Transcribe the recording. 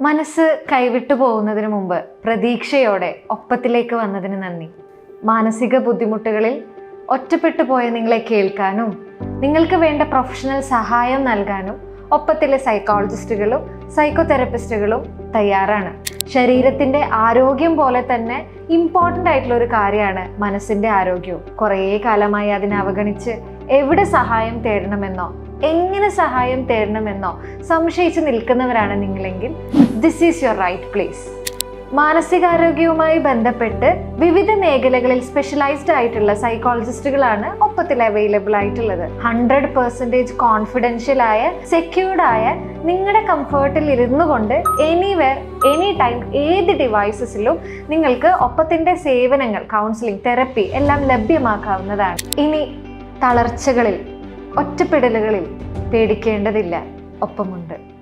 മനസ്സ് കൈവിട്ടു പോകുന്നതിന് മുമ്പ് പ്രതീക്ഷയോടെ ഒപ്പത്തിലേക്ക് വന്നതിന് നന്ദി. മാനസിക ബുദ്ധിമുട്ടുകളിൽ ഒറ്റപ്പെട്ടു പോയ നിങ്ങളെ കേൾക്കാനും നിങ്ങൾക്ക് വേണ്ട പ്രൊഫഷണൽ സഹായം നൽകാനും ഒപ്പത്തിലെ സൈക്കോളജിസ്റ്റുകളും സൈക്കോതെറപ്പിസ്റ്റുകളും തയ്യാറാണ്. ശരീരത്തിന്റെ ആരോഗ്യം പോലെ തന്നെ ഇമ്പോർട്ടന്റ് ആയിട്ടുള്ള ഒരു കാര്യമാണ് മനസ്സിന്റെ ആരോഗ്യവും. കുറേ കാലമായി അതിനെ അവഗണിച്ച് എവിടെ സഹായം തേടണമെന്നോ എങ്ങനെ സഹായം തേടണമെന്നോ സംശയിച്ച് നിൽക്കുന്നവരാണ് നിങ്ങളെങ്കിൽ this is your right place മാനസികാരോഗ്യവുമായി ബന്ധപ്പെട്ട് വിവിധ മേഖലകളിൽ സ്പെഷ്യലൈസ്ഡ് ആയിട്ടുള്ള സൈക്കോളജിസ്റ്റുകളാണ് ഒപ്പത്തിൽ അവൈലബിൾ ആയിട്ടുള്ളത്. ഹൺഡ്രഡ് പെർസെന്റേജ് കോൺഫിഡൻഷ്യൽ ആയ സെക്യൂർഡ് ആയ നിങ്ങളുടെ കംഫർട്ടിൽ ഇരുന്നു കൊണ്ട് എനിവെയർ എനി ടൈം ഏത് ഡിവൈസസിലും നിങ്ങൾക്ക് ഒപ്പത്തിന്റെ സേവനങ്ങൾ കൗൺസിലിംഗ് തെറപ്പി എല്ലാം ലഭ്യമാക്കാവുന്നതാണ്. ഇനി തളർച്ചകളിൽ ഒറ്റപ്പെടലുകളിൽ പേടിക്കേണ്ടതില്ല. ഒപ്പമുണ്ട്.